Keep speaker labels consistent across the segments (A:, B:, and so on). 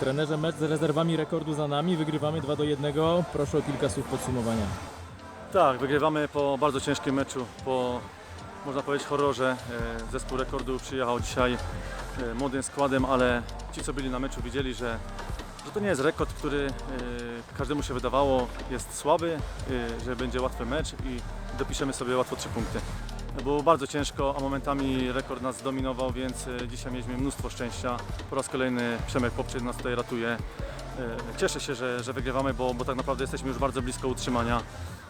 A: Trenerze, mecz z rezerwami rekordu za nami, wygrywamy 2 do 1. Proszę o kilka słów podsumowania.
B: Tak, wygrywamy po bardzo ciężkim meczu, po można powiedzieć horrorze. E, Zespół rekordu przyjechał dzisiaj e, młodym składem, ale ci co byli na meczu widzieli, że, że to nie jest rekord, który e, każdemu się wydawało jest słaby, że będzie łatwy mecz i dopiszemy sobie łatwo trzy punkty. Było bardzo ciężko, a momentami rekord nas zdominował, więc e, dzisiaj mieliśmy mnóstwo szczęścia. Po raz kolejny Przemek Popczyk nas tutaj ratuje. E, Cieszę się, że, że wygrywamy, bo, bo tak naprawdę jesteśmy już bardzo blisko utrzymania.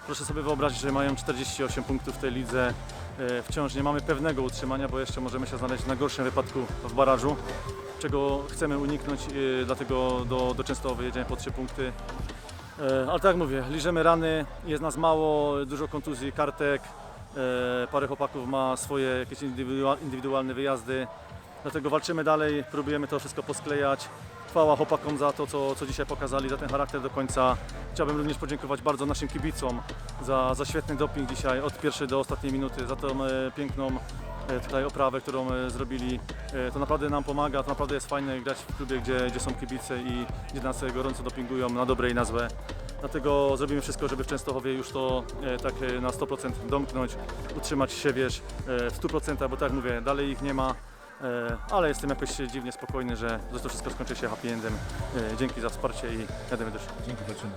B: Proszę sobie wyobrazić, że mają 48 punktów w tej lidze. E, Wciąż nie mamy pewnego utrzymania, bo jeszcze możemy się znaleźć na gorszym wypadku w barażu, czego chcemy uniknąć, dlatego do, do Częstochowy jedziemy po 3 punkty. Ale tak jak mówię, liżemy rany, jest nas mało, dużo kontuzji, kartek, parę chłopaków ma swoje jakieś indywidua- indywidualne wyjazdy, dlatego walczymy dalej, próbujemy to wszystko posklejać. Chwała chłopakom za to, co, co dzisiaj pokazali, za ten charakter do końca. Chciałbym również podziękować bardzo naszym kibicom za, za świetny doping dzisiaj od pierwszej do ostatniej minuty, za tą e, piękną e, tutaj oprawę, którą e, zrobili. E, to naprawdę nam pomaga, to naprawdę jest fajne grać w klubie, gdzie, gdzie są kibice i gdzie nas e, gorąco dopingują na dobre i na złe. Dlatego zrobimy wszystko, żeby w Częstochowie już to e, tak e, na 100% domknąć, utrzymać się wiesz, e, w 100%, bo tak mówię, dalej ich nie ma. E, ale jestem jakoś dziwnie spokojny, że to wszystko skończy się happy endem. E, Dzięki za wsparcie i jademy do
A: Dzięki, walczymy.